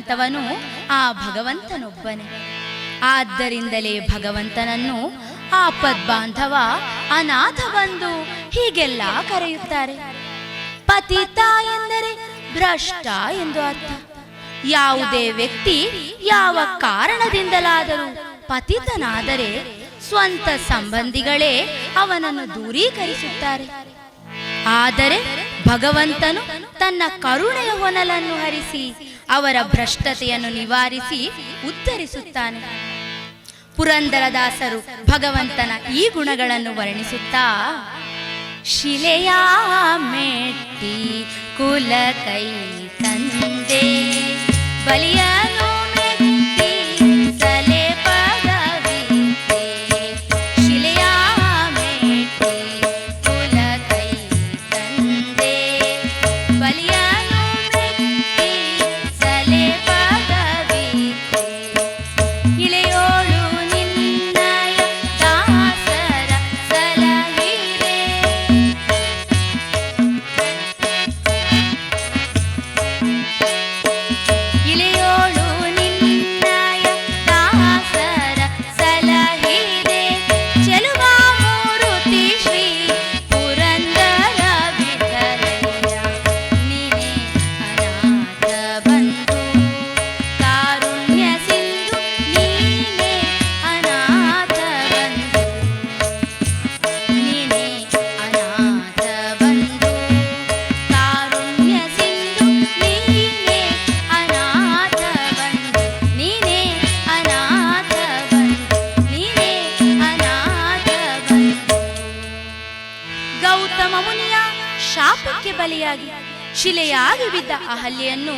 ಬಿರುದಾಂತವನು ಆ ಭಗವಂತನೊಬ್ಬನೇ. ಆದ್ದರಿಂದಲೇ ಭಗವಂತನನ್ನು ಆಪದ್ಬಾಂಧವ ಅನಾಥ ಬಂದು ಹೀಗೆಲ್ಲ ಕರೆಯುತ್ತಾರೆ. ಪತಿತ ಎಂದರೆ ಭ್ರಷ್ಟ ಎಂದು ಅರ್ಥ. ಯಾವುದೇ ವ್ಯಕ್ತಿ ಯಾವ ಕಾರಣದಿಂದಲಾದರೂ ಪತಿತನಾದರೆ ಸ್ವಂತ ಸಂಬಂಧಿಗಳೇ ಅವನನ್ನು ದೂರೀಕರಿಸುತ್ತಾರೆ. ಆದರೆ ಭಗವಂತನು ತನ್ನ ಕರುಣೆಯ ಹೊನಲನ್ನು ಹರಿಸಿ ಅವರ ಭ್ರಷ್ಟತೆಯನ್ನು ನಿವಾರಿಸಿ ಉತ್ತರಿಸುತ್ತಾನೆ. ಪುರಂದರದಾಸರು ಭಗವಂತನ ಈ ಗುಣಗಳನ್ನು ವರ್ಣಿಸುತ್ತಾ, ಶಿಲೆಯ ಮೆಟ್ಟಿ ಕುಲ ಕೈ ತಂದೆ ಬಲಿಯನು ಶಾಪಕ್ಕೆ ಬಲಿಯಾಗಿ ಶಿಲೆಯಾಗಿ ಬಿದ್ದ ಅಹಲ್ಯನ್ನು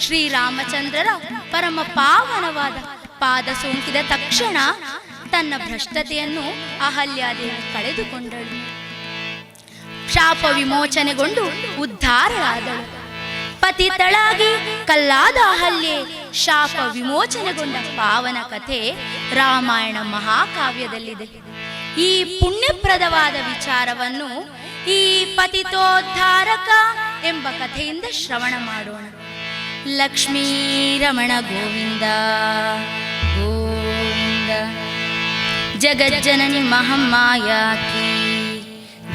ಶ್ರೀರಾಮಚಂದ್ರರ ಪರಮ ಪಾವನವಾದ ಪಾದ ಸೋಂಕಿದ ತಕ್ಷಣ ತನ್ನ ಭ್ರಷ್ಟತೆಯನ್ನು ಅಹಲ್ಯಾದೇವಿ ಕಳೆದುಕೊಂಡಳು. ಶಾಪ ವಿಮೋಚನೆಗೊಂಡು ಉದ್ಧಾರಳಾದಳು. ಪತಿತಳಾಗಿ ಕಲ್ಲಾದ ಅಹಲ್ಯೆ ಶಾಪ ವಿಮೋಚನೆಗೊಂಡ ಪಾವನ ಕಥೆ ರಾಮಾಯಣ ಮಹಾಕಾವ್ಯದಲ್ಲಿದೆ. ಈ ಪುಣ್ಯಪ್ರದವಾದ ವಿಚಾರವನ್ನು ಈ ಪತಿತೋದ್ಧಾರಕ ಎಂಬ ಕಥೆಯಿಂದ ಶ್ರವಣ ಮಾಡೋಣ ಲಕ್ಷ್ಮೀ ರಮಣ ಗೋವಿಂದ ಗೋವಿಂದ जगज्जननी महामाया की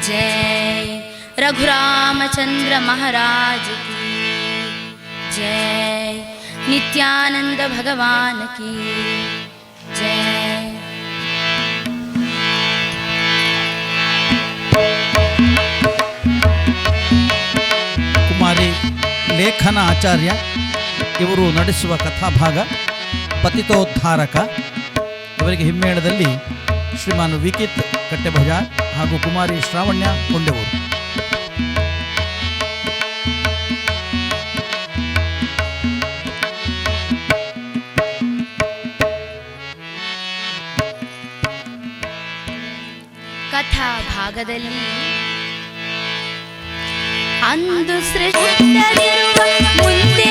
जय रघुरामचंद्र महाराज की जय नित्यानंद भगवान की ಲೇಖನ ಆಚಾರ್ಯ, ಇವರು ನಡೆಸುವ ಕಥಾಭಾಗ, ಪತಿತೋದ್ಧಾರಕ. ಇವರಿಗೆ ಹಿಮ್ಮೇಳದಲ್ಲಿ ಶ್ರೀಮಾನ್ ವಿಕಿತ್ ಕಟ್ಟೆಬಜಾರ್ ಹಾಗೂ ಕುಮಾರಿ ಶ್ರಾವಣ್ಯ ಕೊಂಡೆವರು. ಕಥಾ ಭಾಗದಲ್ಲಿ ಅಂದು ಸೃಷ್ಟದಿರುವ ಮುಂದೆ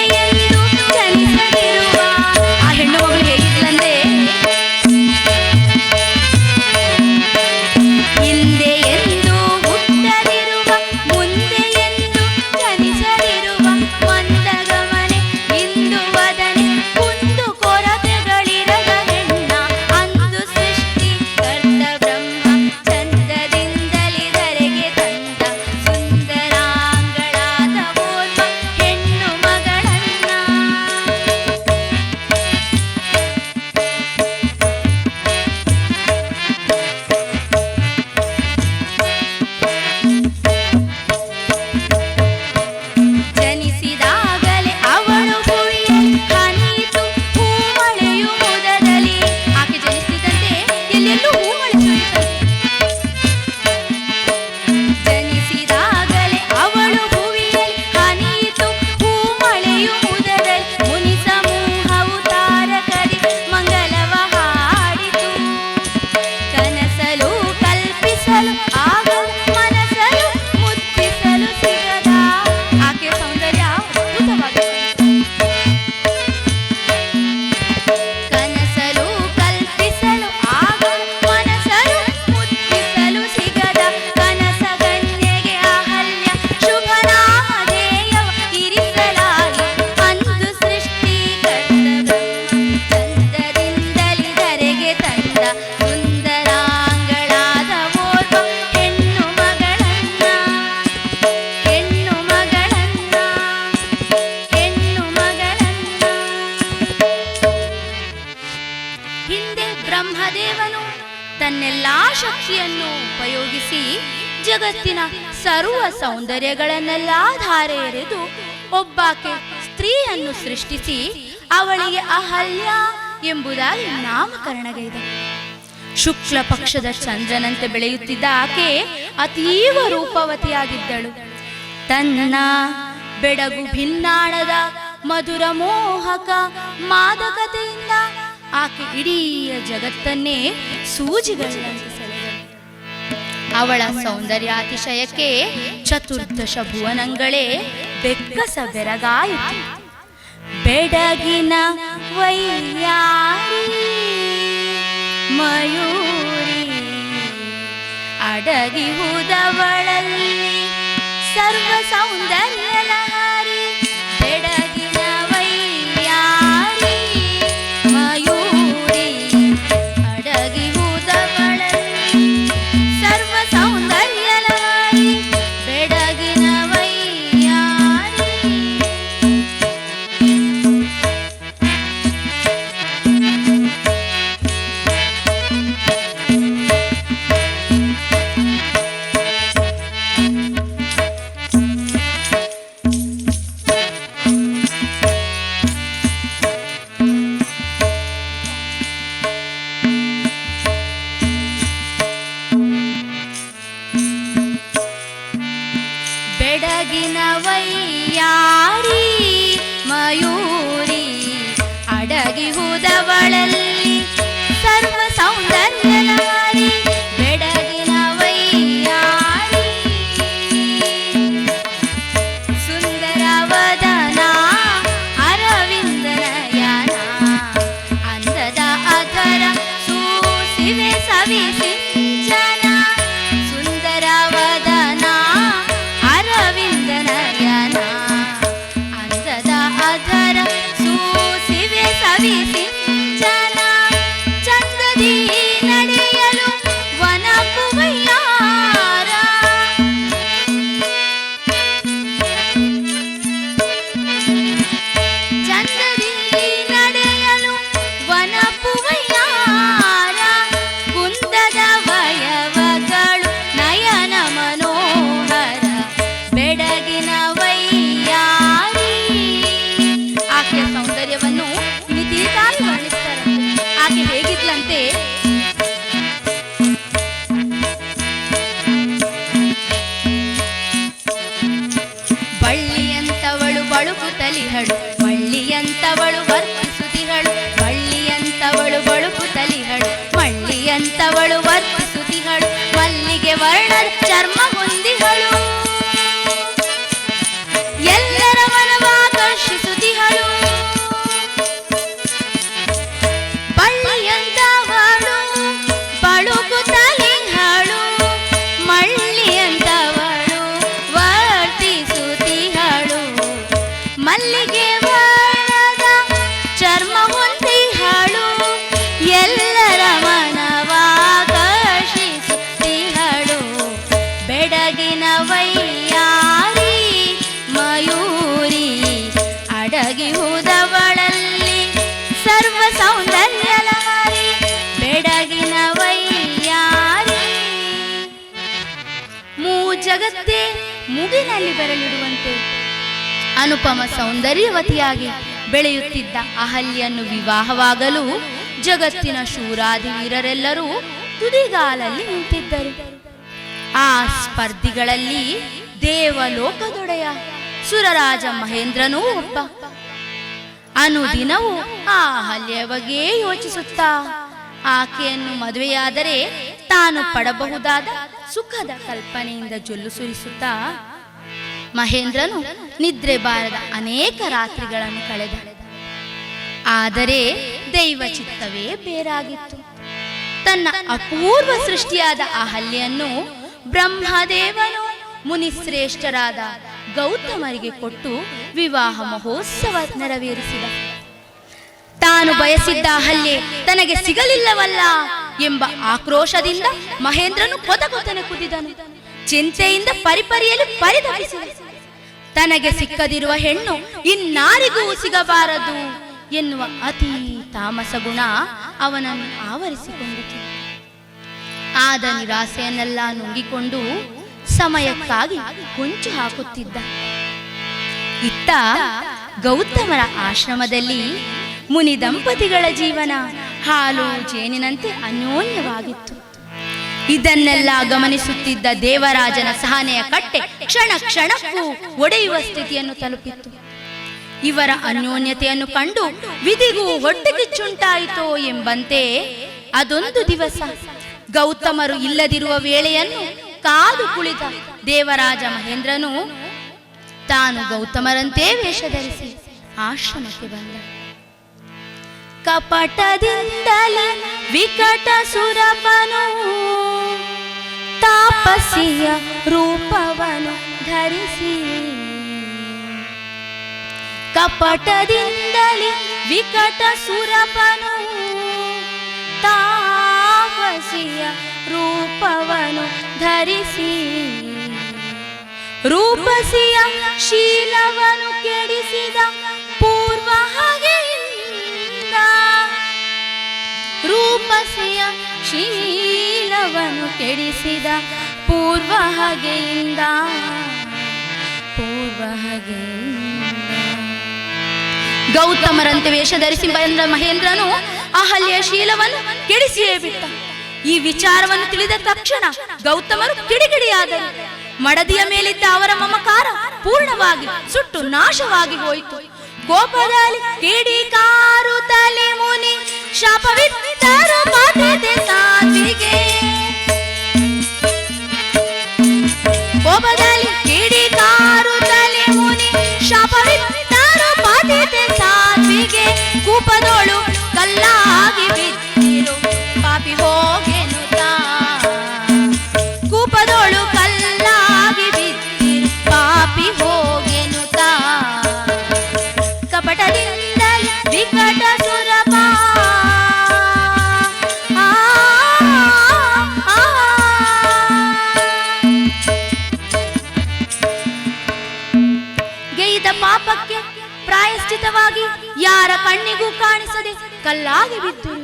ಧಾರೆ ಎರೆದು ಒಬ್ಬಾಕೆ ಸ್ತ್ರೀಯನ್ನು ಸೃಷ್ಟಿಸಿ ಅವಳಿಗೆ ಅಹಲ್ಯ ಎಂಬುದಾಗಿ ನಾಮಕರಣಗೈದೆ. ಶುಕ್ಲ ಪಕ್ಷದ ಚಂದ್ರನಂತೆ ಬೆಳೆಯುತ್ತಿದ್ದ ಆಕೆ ಅತೀವ ರೂಪವತಿಯಾಗಿದ್ದಳು. ತನ್ನ ಬೆಡಗು ಭಿನ್ನಾಣದ ಮಧುರ ಮೋಹಕ ಮಾದಕತೆಯಿಂದ ಆಕೆ ಇಡೀ ಜಗತ್ತನ್ನೇ ಸೆಳೆದಳು ಅವಳ ಸೌಂದರ್ಯಾತಿಶಯಕ್ಕೆ ಚತುರ್ದಶ ಭುವನಗಳೇ ಬೆಕ್ಕಸ ಬೆರಗಾಯಿತು. ಬೆಡಗಿನ ವೈಯಾರಿ ಮಯೂರಿ ಅಡಗಿ ಹುದವಳಲ್ಲಿ ಸರ್ವ ಬೆಡಗಿನ ವೈಯಾರಿ. ಮೂ ಜಗತ್ತೇ ಮುಗಿನಲ್ಲಿ ಅನುಪಮ ಸೌಂದರ್ಯವತಿಯಾಗಿ ಬೆಳೆಯುತ್ತಿದ್ದ ಅಹಲ್ಯನ್ನು ವಿವಾಹವಾಗಲು ಜಗತ್ತಿನ ಶೂರಾದಿ ವೀರರೆಲ್ಲರೂ ತುದಿಗಾಲಲ್ಲಿ ನಿಂತಿದ್ದರು. ಆ ಸ್ಪರ್ಧಿಗಳಲ್ಲಿ ದೇವಲೋಕದೊಡೆಯ ಸುರರಾಜ ಮಹೇಂದ್ರನೂ ಒಬ್ಬ. ಅನುದಿನವೂ ಆ ಅಹಲ್ಯ ಬಗ್ಗೆ ಯೋಚಿಸುತ್ತಾ, ಆಕೆಯನ್ನು ಮದುವೆಯಾದರೆ ತಾನು ಪಡಬಹುದಾದ ಸುಖದ ಕಲ್ಪನೆಯಿಂದ ಜೊಲ್ಲು ಸುರಿಸುತ್ತಾ, ಮಹೇಂದ್ರನು ನಿದ್ರೆ ಬಾರದ ಅನೇಕ ರಾತ್ರಿಗಳನ್ನು ಕಳೆದ. ಆದರೆ ದೈವ ಚಿತ್ತವೇ ಬೇರಾಗಿತ್ತು. ತನ್ನ ಅಪೂರ್ವ ಸೃಷ್ಟಿಯಾದ ಅಹಲ್ಯನ್ನು ಬ್ರಹ್ಮದೇವನು ಮುನಿಶ್ರೇಷ್ಠರಾದ ಗೌತಮರಿಗೆ ಕೊಟ್ಟು ವಿವಾಹ ಮಹೋತ್ಸವ ನೆರವೇರಿಸಿದ. ತಾನು ಬಯಸಿದ್ದ ಹಲ್ಲೆ ತನಗೆ ಸಿಗಲಿಲ್ಲವಲ್ಲ ಎಂಬ ಆಕ್ರೋಶದಿಂದ ಮಹೇಂದ್ರನು ಕೊತ ಕೊತನೆ ಕುದಿದನು. ಚಿಂತೆಯಿಂದ ಪರಿಪರಿಯಲು ಪರಿತಪಿಸಿದ. ತನಗೆ ಸಿಕ್ಕದಿರುವ ಹೆಣ್ಣು ಇನ್ನಾರಿಗೂ ಸಿಗಬಾರದು ಎನ್ನುವ ಅತಿ ತಾಮಸ ಗುಣ ಅವನನ್ನು ಆವರಿಸಿಕೊಂಡಿತು. ಆದ ನಿರಾಸೆಯನ್ನೆಲ್ಲ ನುಂಗಿಕೊಂಡು ಸಮಯಕ್ಕಾಗಿ ಹೊಂಚು ಹಾಕುತ್ತಿದ್ದ. ಇತ್ತ ಗೌತಮರ ಆಶ್ರಮದಲ್ಲಿ ಮುನಿ ದಂಪತಿಗಳ ಜೀವನ ಹಾಲು ಜೇನಿನಂತೆ ಅನ್ಯೋನ್ಯವಾಗಿತ್ತು. ಇದನ್ನೆಲ್ಲ ಗಮನಿಸುತ್ತಿದ್ದ ದೇವರಾಜನ ಸಹನೆಯ ಕಟ್ಟೆ ಕ್ಷಣ ಕ್ಷಣಕ್ಕೂ ಒಡೆಯುವ ಸ್ಥಿತಿಯನ್ನು ತಲುಪಿತ್ತು. ಇವರ ಅನ್ಯೋನ್ಯತೆಯನ್ನು ಕಂಡು ವಿಧಿಗೂ ಹೊಟ್ಟೆಕಿಚ್ಚುಂಟಾಯಿತೋ ಎಂಬಂತೆ ಅದೊಂದು ದಿವಸ ಗೌತಮರು ಇಲ್ಲದಿರುವ ವೇಳೆಯನ್ನು ಕಾದು ಕುಳಿತ ದೇವರಾಜ ಮಹೇಂದ್ರನು ತಾನು ಗೌತಮರಂತೆ ವೇಷ ಧರಿಸಿ ಆಶ್ರಮಕ್ಕೆ ಬಂದ. ಕಪಟದಿಂದಲೇ ವಿಕಟ ಸುರಪನು, ತಾಪಸಿಯ ರೂಪವನು ಧರಿಸಿ. ಕಪಟದಿಂದಲೇ ವಿಕಟ ಸುರಪನು, ತಾಪಸಿಯ ರೂಪವನು ಧರಿಸಿ. ರೂಪಸಿಯ ಶೀಲವನು ಕೆಡಿಸಿದ ಪೂರ್ವ ಹಗೆಯಿಂದ. ರೂಪಸಿಯ ಶೀಲವನ್ನು ಕೆಡಿಸಿದ ಪೂರ್ವ ಹಗೆಯಿಂದ. ಪೂರ್ವ ಗೌತಮರಂತೆ ವೇಷ ಧರಿಸಿ ಬಂದ ಮಹೇಂದ್ರನು ಅಹಲ್ಯ ಶೀಲವನ್ನು ಕೆಡಿಸಿಯೇ ಬಿಟ್ಟ. ಈ ವಿಚಾರವನ್ನು ತಿಳಿದ ತಕ್ಷಣ ಗೌತಮರು ಕಿಡಿಗಿಡಿಯಾದರು. ಮಡದಿಯ ಮೇಲಿದ್ದ ಅವರ ಮಮಕಾರ ಪೂರ್ಣವಾಗಿ ಸುಟ್ಟು ನಾಶವಾಗಿ ಹೋಯಿತು. ಕೋಪದಲ್ಲಿ ಕಿಡಿಕಾರು ತಲೆ ಮುನಿ ಶಾಪವಿತ್ತರು ಮಾತೆ ಸಾಧ್ವಿಗೆ ಕೋಪದಲ್ಲಿ ಕಿಡಿಕಾರು ತಲೆ ಮುನಿ ಶಾಪವಿತ್ತರು ಸಾಧ್ವಿಗೆ ಕೂಪದೋಳು ಕಲ್ಲಾಗಿ ಬಿದ್ದಿರು ಪಾಪಿ ಹೋಗೆನು ತಾ ಕೂಪದೋಳು ಕಲ್ಲಾಗಿ ಬಿದ್ದಿರು ಪಾಪಿ ಹೋಗೆನು ಕಪಟದಿಂದ ವಿಕಟ ಸುರಪ. ಗೈದ ಪಾಪಕ್ಕೆ ಪ್ರಾಯಶ್ಚಿತವಾಗಿ ಯಾರ ಕಣ್ಣಿಗೂ ಕಾಣಿಸದೆ ಕಲ್ಲಾಗಿ ಬಿದ್ದರು.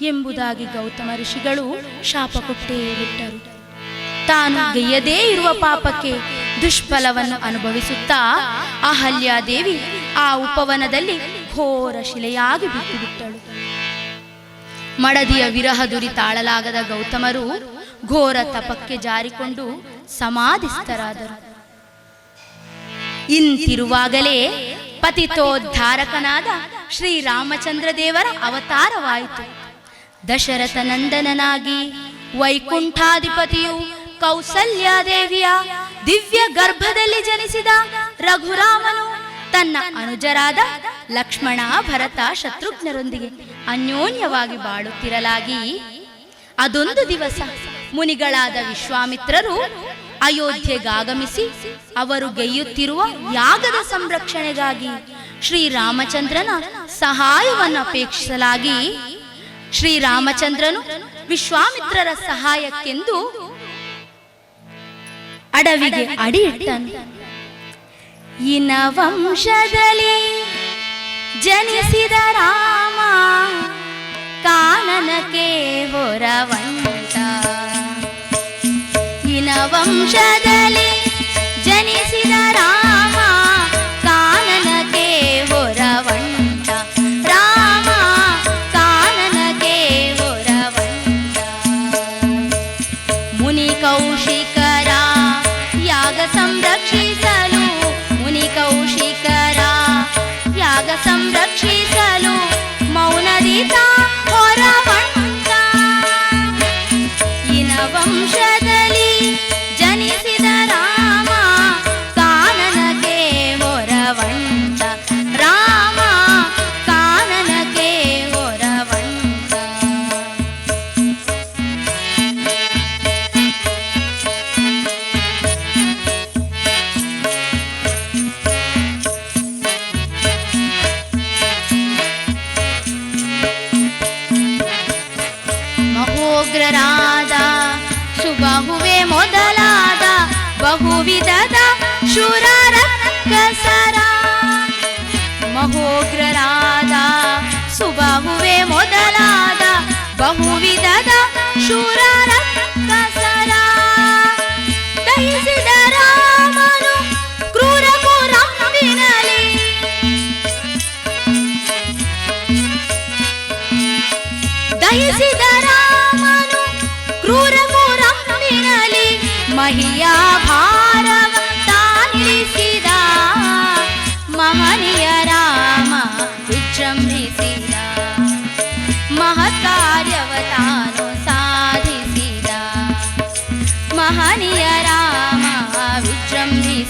ಎಂಬುದಾಗಿ ಗೌತಮ ಋಷಿಗಳು ಶಾಪ ಕೊಟ್ಟೇ ಬಿಟ್ಟರು. ತಾನು ಗೈಯದೇ ಇರುವ ಪಾಪಕ್ಕೆ ದುಷ್ಫಲವನ್ನು ಅನುಭವಿಸುತ್ತಾ ಅಹಲ್ಯಾದೇವಿ ಆ ಉಪವನದಲ್ಲಿ ಘೋರ ಶಿಲೆಯಾಗಿ ಬಿಟ್ಟು ಬಿಟ್ಟಳು ಮಡದಿಯ ವಿರಹ ದುರಿ ತಾಳಲಾಗದ ಗೌತಮರು ಘೋರ ತಪಕ್ಕೆ ಜಾರಿಕೊಂಡು ಸಮಾಧಿಸ್ಥರಾದರು. ಇಂತಿರುವಾಗಲೇ ಪತಿತೋದ್ಧಾರಕನಾದ ಶ್ರೀರಾಮಚಂದ್ರ ದೇವರ ಅವತಾರವಾಯಿತು. ದಶರಥ ನಂದನನಾಗಿ ವೈಕುಂಠಾಧಿಪತಿಯು ಕೌಸಲ್ಯಾದೇವಿಯ ದಿವ್ಯ ಗರ್ಭದಲ್ಲಿ ಜನಿಸಿದ ರಘುರಾಮನು ತನ್ನ ಅನುಜರಾದ ಲಕ್ಷ್ಮಣ ಭರತ ಶತ್ರುಘ್ನರೊಂದಿಗೆ ಅನ್ಯೋನ್ಯವಾಗಿ ಬಾಳುತ್ತಿರಲಾಗಿ. ಅದೊಂದು ದಿವಸ ಮುನಿಗಳಾದ ವಿಶ್ವಾಮಿತ್ರರು ಅಯೋಧ್ಯೆಗಾಗಮಿಸಿ ಅವರು ಗೆಯ್ಯುತ್ತಿರುವ ಯಾಗದ ಸಂರಕ್ಷಣೆಗಾಗಿ ಶ್ರೀರಾಮಚಂದ್ರನ ಸಹಾಯವನ್ನು ಅಪೇಕ್ಷಿಸಲಾಗಿ ಶ್ರೀರಾಮಚಂದ್ರನು ವಿಶ್ವಾಮಿತ್ರರ ಸಹಾಯಕ್ಕೆಂದು ಅಡವಿಗೆ ಅಡಿಯಿಟ್ಟನು. ಇನ ವಂಶದಲ್ಲಿ ಜನಿಸಿದ ರಾಮ ಕಾನನಕ್ಕೆ ಹೊರವಂತ ಇನ ವಂಶದಲ್ಲಿ ಜನಿಸಿದ ರಾಮ ಸುಬಹುವೆ ಮೊದಲಾದ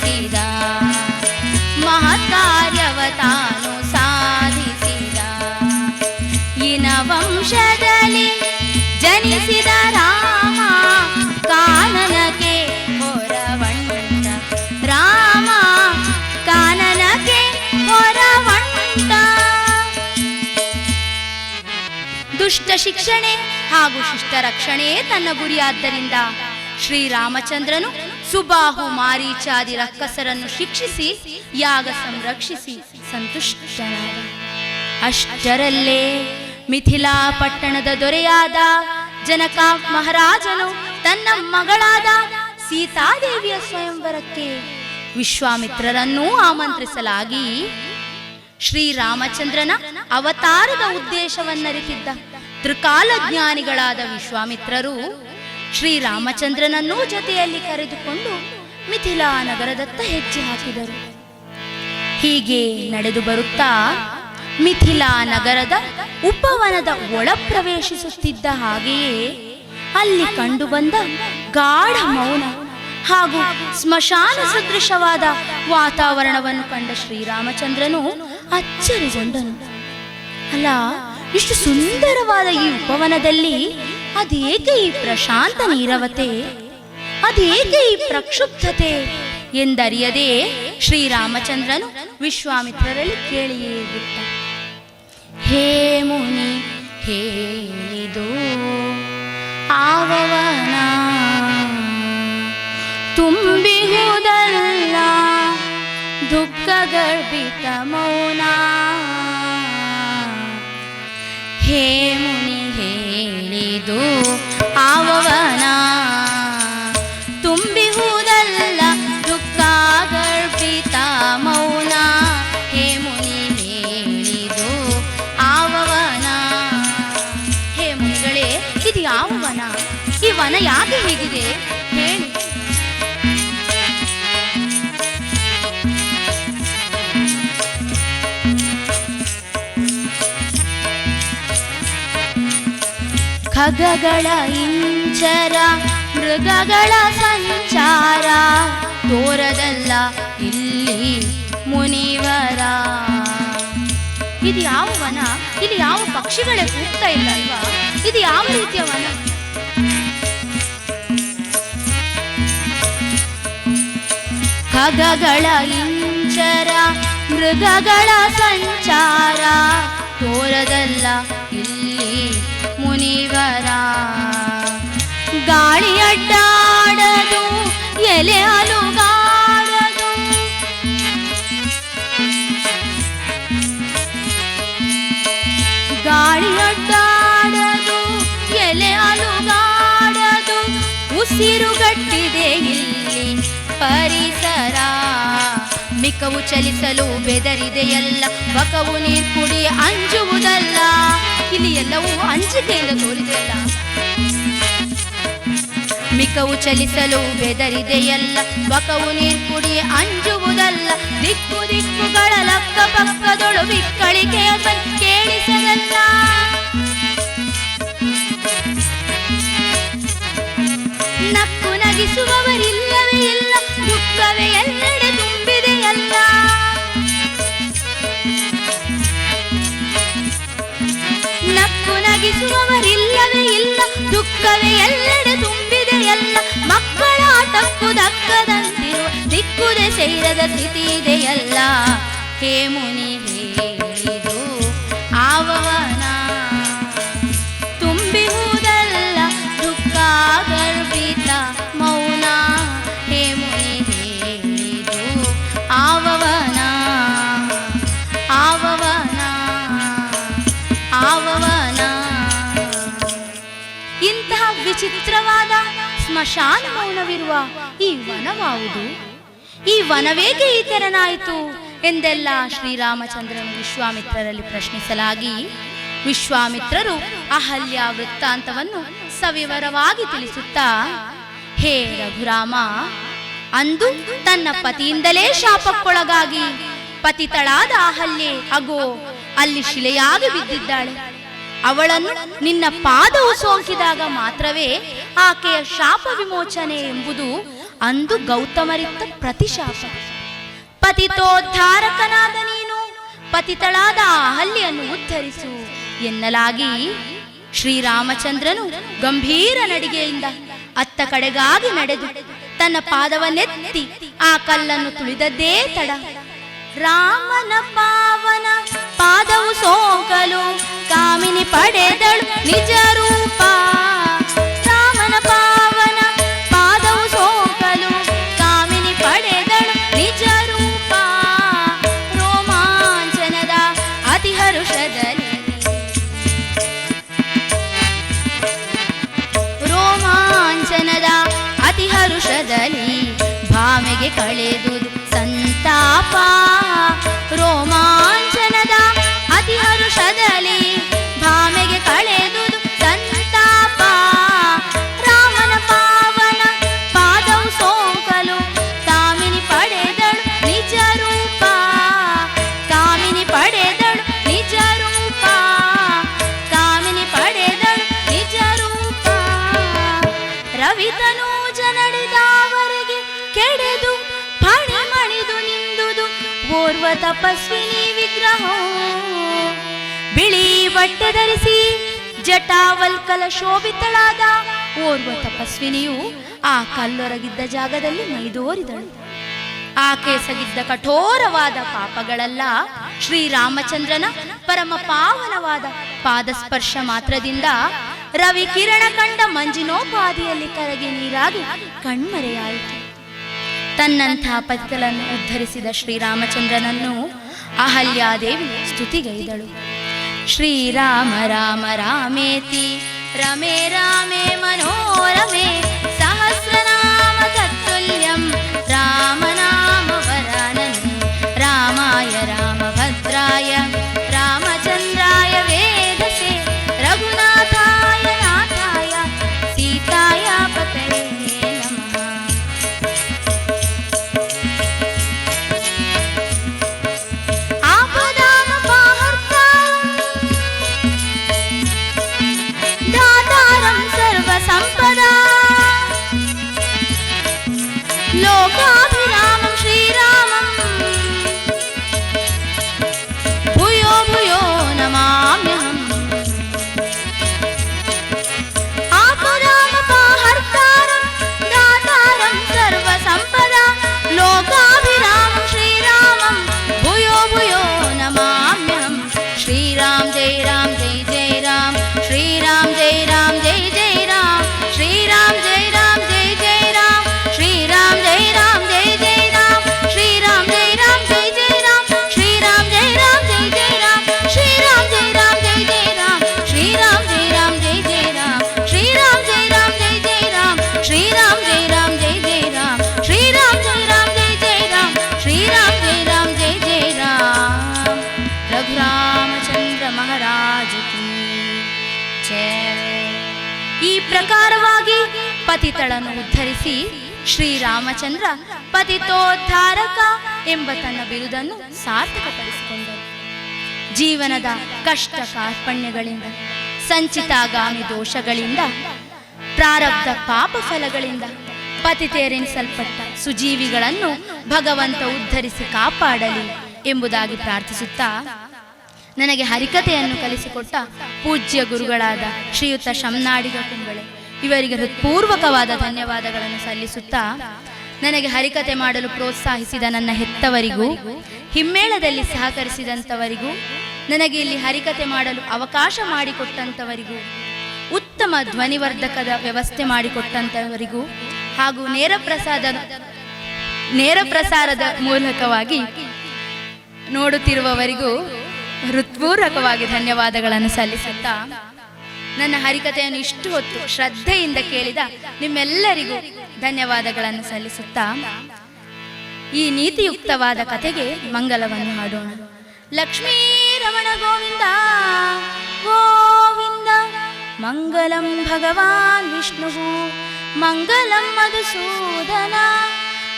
ವಿಜೃಂಭಿಸಿದ ಮಹತ್ಕಾರ್ಯವ ತಾನು ಸಾಧಿಸಿದ. ಇನ ವಂಶದಲ್ಲಿ ಜನಿಸಿದ ರಾಮ, ಕಾನನಕ್ಕೆ ಹೊರವಂಟ. ರಾಮ, ಕಾನನಕ್ಕೆ ಹೊರವಂಟ. ದುಷ್ಟ ಶಿಕ್ಷಣೆ ಹಾಗೂ ಶಿಷ್ಟ ರಕ್ಷಣೆಯೇ ತನ್ನ ಗುರಿಯಾದ್ದರಿಂದ ಶ್ರೀರಾಮಚಂದ್ರನು ಸುಬಾಹು ಮಾರೀಚಾದಿ ರಕ್ಕಸರನ್ನು ಶಿಕ್ಷಿಸಿ, ಯಾಗ ಸಂರಕ್ಷಿಸಿ ಸಂತುಷ್ಟನಾದ. ಅಷ್ಟರಲ್ಲೇ ಮಿಥಿಲಾ ಪಟ್ಟಣದ ದೊರೆಯಾದ ಜನಕ ಮಹಾರಾಜನು ತನ್ನ ಮಗಳಾದ ಸೀತಾದೇವಿಯ ಸ್ವಯಂವರಕ್ಕೆ ವಿಶ್ವಾಮಿತ್ರರನ್ನೂ ಆಮಂತ್ರಿಸಲಾಗಿ ಶ್ರೀರಾಮಚಂದ್ರನ ಅವತಾರದ ಉದ್ದೇಶವನ್ನರಿತಿದ್ದ ತ್ರಿಕಾಲಜ್ಞಾನಿಗಳಾದ ವಿಶ್ವಾಮಿತ್ರರು ಶ್ರೀರಾಮಚಂದ್ರನನ್ನೂ ಜೊತೆಯಲ್ಲಿ ಕರೆದುಕೊಂಡು ಮಿಥಿಲಾ ನಗರದತ್ತ ಹೆಜ್ಜೆ ಹಾಕಿದರು. ಹೀಗೆ ನಡೆದು ಬರುತ್ತಾ ಮಿಥಿಲಾ ನಗರದ ಉಪವನದ ಒಳ ಪ್ರವೇಶಿಸುತ್ತಿದ್ದ ಹಾಗೆಯೇ ಅಲ್ಲಿ ಕಂಡುಬಂದ ಗಾಢ ಮೌನ ಹಾಗೂ ಸ್ಮಶಾನ ಸದೃಶವಾದ ವಾತಾವರಣವನ್ನು ಕಂಡ ಶ್ರೀರಾಮಚಂದ್ರನು ಅಚ್ಚರಿಗೊಂಡನು. ಅಲ್ಲ, ಇಷ್ಟು ಸುಂದರವಾದ ಈ ಉಪವನದಲ್ಲಿ ಅದೇಕೆ ಈ ಪ್ರಶಾಂತ ನೀರವತೆ? ಅದೇಕೆ ಈ ಪ್ರಕ್ಷುಬ್ಧತೆ? ಎಂದರಿಯದೆ ಶ್ರೀರಾಮಚಂದ್ರನು ವಿಶ್ವಾಮಿತ್ರರಲ್ಲಿ ಕೇಳಿಯೇ ಬಿಟ್ಟ. ಹೇ ಮುನಿ, ಹೇಳಿದು ಆವವನ ತುಂಬಿಹುದಲ್ಲ ದುಃಖ ಗರ್ಭಿತ ಮೌನ. ಹೇ ಹೇಳಿದು ಆವವನ. ತುಂಬಿಹುದಲ್ಲ ದುಃಖ ಗರ್ಭಿತ ಮೌನ ಹೇ ಮುನಿ ಹೇಳಿದು ಆವವನ. ಹೇ ಮುನಿಗಳೇ, ಇದು ಯಾವ ವನ ಈ ವನ ಯಾಕೆ ಹೀಗಿದೆ? ಖಗಗಳ ಇಂಚರ, ಮೃಗಗಳ ಸಂಚಾರ ತೋರದಲ್ಲ ಇಲ್ಲಿ ಮುನಿವರ. ಇದು ಯಾವ ವನ? ಇಲ್ಲಿ ಯಾವ ಪಕ್ಷಿಗಳೇ ಕೂಗ್ತಾ ಇಲ್ಲ ಅಲ್ವಾ? ಇದು ಯಾವ ರೀತಿಯ ವನ? ಖಗಗಳ ಇಂಚರ, ಮೃಗಗಳ ಸಂಚಾರ ತೋರದಲ್ಲ ಗಾಳಿ ಅಡ್ಡಾಡದು ಎಲೆ ಅಲುಗಾಡದು ಗಾಳಿ ಅಡ್ಡಾಡದು ಎಲೆ ಅಲುಗಾಡದು ಉಸಿರುಗಟ್ಟಿದೆ ಇಲ್ಲಿ ಪರಿಸರ ಮಿಕವು ಚಲಿಸಲು ಬೆದರಿದೆಯಲ್ಲ ಬಕವು ನೀರ್ ಕುಡಿ ಅಂಜುವುದಲ್ಲ ಇಲ್ಲಿ ಎಲ್ಲವೂ ಅಂಜಿಕೆಯಿಂದ ತೋರಿದೆಯಲ್ಲ ಮಿಕವು ಚಲಿಸಲು ಬೆದರಿದೆಯಲ್ಲ, ಬಕವು ನೀರ್ಪುಡಿ ಅಂಜುವುದಲ್ಲ, ದಿಕ್ಕು ದಿಕ್ಕುಗಳ ಲಕ್ಕ ಪಕ್ಕದೊಳು ಬಿಕ್ಕಳಿಕೆಯ ಕೇಳಿಸದಲ್ಲ. ನಕ್ಕು ನಗಿಸುವವರಿಲ್ಲವೇ ಇಲ್ಲ, ದುಃಖವೇ ಎಲ್ಲೆಡೆ ತುಂಬಿದೆಯಲ್ಲ. ನಕ್ಕು ನಗಿಸುವವರಿಲ್ಲವೇ ಇಲ್ಲ, ದುಃಖವೇ ಎಲ್ಲೆಡೆ ಸೇರದ ಸ್ಥಿತಿ ಇದೆಯಲ್ಲ? ಹೇ ಮುನಿ ಹೇಳಿದು ಆವನ ತುಂಬಿಹುದಲ್ಲ ದುಃಖ ಗರ್ಭಿತ ಮೌನ. ಹೇ ಮುನಿ ಹೇಳಿದು ಆವನ ಆವನ ಆವನ ಇಂತಹ ವಿಚಿತ್ರವಾದ ಸ್ಮಶಾನ ಮೌನವಿರುವ ಈ ವನವಾವುದು ಈ ವನವೇಗೆ ಈ ತೆರನಾಯಿತು ಎಂದೆಲ್ಲ ಶ್ರೀರಾಮಚಂದ್ರನು ವಿಶ್ವಾಮಿತ್ರರಲ್ಲಿ ಪ್ರಶ್ನಿಸಲಾಗಿ. ವಿಶ್ವಾಮಿತ್ರರು ಅಹಲ್ಯ ವೃತ್ತಾಂತವನ್ನು ಸವಿವರವಾಗಿ ತಿಳಿಸುತ್ತಾ, ಹೇ ರಘುರಾಮ, ಅಂದು ತನ್ನ ಪತಿಯಿಂದಲೇ ಶಾಪಕ್ಕೊಳಗಾಗಿ ಪತಿತಳಾದ ಅಹಲ್ಯೆ ಅಗೋ, ಅಲ್ಲಿ ಶಿಲೆಯಾಗಿ ಬಿದ್ದಿದ್ದಾಳೆ. ಅವಳನ್ನು ನಿನ್ನ ಪಾದವು ಸೋಂಕಿದಾಗ ಮಾತ್ರವೇ ಆಕೆಯ ಶಾಪ ವಿಮೋಚನೆ ಎಂಬುದು ಅಂದು ಗೌತಮರಿತ್ತ ಪ್ರತಿಶಾಪ. ಪತಿತೋದ್ಧಾರಕನಾದ ನೀನು, ಪತಿತಳಾದ ಆ ಅಹಲ್ಯೆಯನ್ನು ಉದ್ಧರಿಸು ಎನ್ನಲಾಗಿ ಶ್ರೀರಾಮಚಂದ್ರನು ಗಂಭೀರ ನಡಿಗೆಯಿಂದ ಅತ್ತ ಕಡೆಗಾಗಿ ನಡೆದು ತನ್ನ ಪಾದವನ್ನೆತ್ತಿ ಆ ಕಲ್ಲನ್ನು ತುಳಿದದ್ದೇ ತಡ. ರಾಮನ ಪಾವನ ಪಾದವು ಸೋಕಲು ಕಾಮಿನಿ ಪಡೆದಳು ನಿಜ ರೂಪ ಕಳೆದುದು ಸಂತಾಪ ರೋಮಾಂಚನದ ಬಟ್ಟೆ ಧರಿಸಿ ಜಟಾವಲ್ಕಲ ಶೋಭಿತಳಾದ ಓರ್ವ ತಪಸ್ವಿನಿಯು ಆ ಕಲ್ಲೊರಗಿದ್ದ ಜಾಗದಲ್ಲಿ ಮೈದೋರಿದಳು. ಆಕೆ ಸಗಿದ್ದ ಕಠೋರವಾದ ಪಾಪಗಳೆಲ್ಲ. ಶ್ರೀರಾಮಚಂದ್ರನ ಪರಮ ಪಾವನವಾದ ಪಾದಸ್ಪರ್ಶ ಮಾತ್ರದಿಂದ ರವಿ ಕಿರಣ ಕಂಡ ಮಂಜಿನೋಪಾದಿಯಲ್ಲಿ ಕರಗಿ ನೀರಾಗಿ ಕಣ್ಮರೆಯಾಯಿತು. ತನ್ನಂಥ ಪತಿಗಳನ್ನು ಉದ್ಧರಿಸಿದ ಶ್ರೀರಾಮಚಂದ್ರನನ್ನು ಅಹಲ್ಯಾದೇವಿ ಸ್ತುತಿಗೈದಳು. श्रीराम राम रामेति। रमे रामे मनोरमे। Come on. ಈ ಪ್ರಕಾರವಾಗಿ ಪತಿತಳನ್ನು ಉದ್ಧರಿಸಿ ಶ್ರೀರಾಮಚಂದ್ರ ಪತಿತೋದ್ಧಾರಕ ಎಂಬ ತನ್ನ ಬಿರುದನ್ನು ಸಾರ್ಥಕಪಡಿಸಿಕೊಂಡರು. ಜೀವನದ ಕಷ್ಟ ಕಾರ್ಪಣ್ಯಗಳಿಂದ ಸಂಚಿತಾಗಾಮಿ ದೋಷಗಳಿಂದ, ಪ್ರಾರಬ್ಧ ಪಾಪ ಫಲಗಳಿಂದ ಪತಿತೇರೆನಿಸಲ್ಪಟ್ಟ ಸುಜೀವಿಗಳನ್ನು ಭಗವಂತ ಉದ್ಧರಿಸಿ ಕಾಪಾಡಲಿ ಎಂಬುದಾಗಿ ಪ್ರಾರ್ಥಿಸುತ್ತಾ ನನಗೆ ಹರಿಕತೆಯನ್ನು ಕಲಿಸಿಕೊಟ್ಟ ಪೂಜ್ಯ ಗುರುಗಳಾದ ಶ್ರೀಯುತ ಶಮ್ನಾಡಿಗ ಕುಂಬಳೆ. ಇವರಿಗೆ ಹೃತ್ಪೂರ್ವಕವಾದ ಧನ್ಯವಾದಗಳನ್ನು ಸಲ್ಲಿಸುತ್ತಾ ನನಗೆ ಹರಿಕತೆ ಮಾಡಲು ಪ್ರೋತ್ಸಾಹಿಸಿದ ನನ್ನ ಹೆತ್ತವರಿಗೂ, ಹಿಮ್ಮೇಳದಲ್ಲಿ ಸಹಕರಿಸಿದಂಥವರಿಗೂ, ನನಗೆ ಇಲ್ಲಿ ಹರಿಕತೆ ಮಾಡಲು ಅವಕಾಶ ಮಾಡಿಕೊಟ್ಟಂಥವರಿಗೂ, ಉತ್ತಮ ಧ್ವನಿವರ್ಧಕದ ವ್ಯವಸ್ಥೆ ಮಾಡಿಕೊಟ್ಟಂಥವರಿಗೂ ಹಾಗೂ ನೇರ ಪ್ರಸಾದ ನೇರ ಪ್ರಸಾರದ ಮೂಲಕವಾಗಿ ನೋಡುತ್ತಿರುವವರಿಗೂ ಹೃತ್ಪೂರ್ವಕವಾಗಿ ಧನ್ಯವಾದಗಳನ್ನು ಸಲ್ಲಿಸುತ್ತಾ ನನ್ನ ಹರಿಕತೆಯನ್ನು ಇಷ್ಟು ಹೊತ್ತು ಶ್ರದ್ಧೆಯಿಂದ ಕೇಳಿದ ನಿಮ್ಮೆಲ್ಲರಿಗೂ ಧನ್ಯವಾದಗಳನ್ನು ಸಲ್ಲಿಸುತ್ತಾ ಈ ನೀತಿಯುಕ್ತವಾದ ಕಥೆಗೆ ಮಂಗಲವನ್ನು ಮಾಡೋಣ ಲಕ್ಷ್ಮೀ ರಮಣ ಗೋವಿಂದ ಗೋವಿಂದ, ಮಂಗಲಂ ಭಗವಾನ್ ವಿಷ್ಣು, ಮಂಗಲಂ ಮಧುಸೂದನ,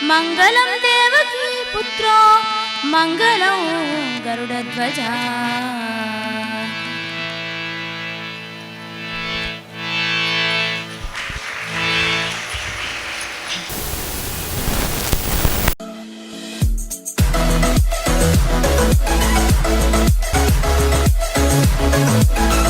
ಮಂಗಲಂ ದೇವಕಿ ಪುತ್ರೋ मङ्गलं गरुडध्वजा Thank